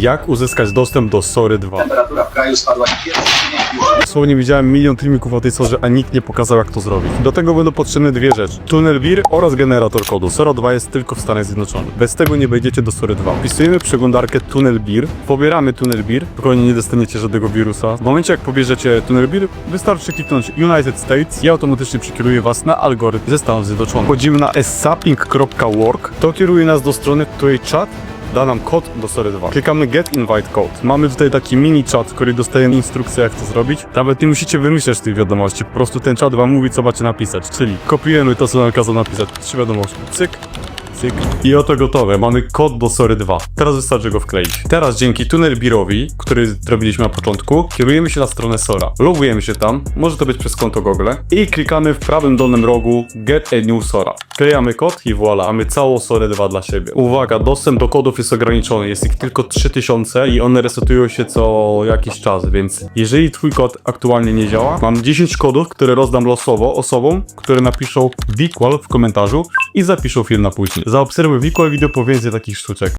jak uzyskać dostęp do Sory 2. Temperatura w kraju spadła. Dosłownie widziałem milion filmików o tej sorze, a nikt nie pokazał jak to zrobić. Do tego będą potrzebne dwie rzeczy. Tunnel BIR oraz generator kodu. Sora 2 jest tylko w Stanach Zjednoczonych. Bez tego nie wejdziecie do Sory 2. Wpisujemy przeglądarkę Tunnel BIR, pobieramy Tunnel BIR, spokojnie nie dostaniecie żadnego wirusa. W momencie jak pobierzecie Tunnel BIR, wystarczy kliknąć United States i automatycznie przekieruje was na algorytm ze Stanów Zjednoczonych. Wchodzimy na sapping.org, to kieruje nas do strony, w której czat da nam kod do Sory 2. Klikamy Get Invite Code. Mamy tutaj taki mini chat, w którym dostajemy instrukcję jak to zrobić. Nawet nie musicie wymyślać tych wiadomości, po prostu ten czat wam mówi co macie napisać. Czyli kopiujemy to co nam kazał napisać. Trzy wiadomości. Cyk. Cyk. I oto gotowe. Mamy kod do Sory 2. Teraz wystarczy go wkleić. Teraz dzięki Tunnel Birowi, który zrobiliśmy na początku, kierujemy się na stronę Sora. Logujemy się tam, może to być przez konto Google i klikamy w prawym dolnym rogu Get a New Sora. Wklejamy kod i voilà, mamy całą Sorę 2 dla siebie. Uwaga, dostęp do kodów jest ograniczony, jest ich tylko 3000 i one resetują się co jakiś czas, więc jeżeli twój kod aktualnie nie działa, mam 10 kodów, które rozdam losowo osobom, które napiszą Wikłal w komentarzu i zapiszą film na później. Zaobserwuj Wikłal video po więcej takich sztuczek.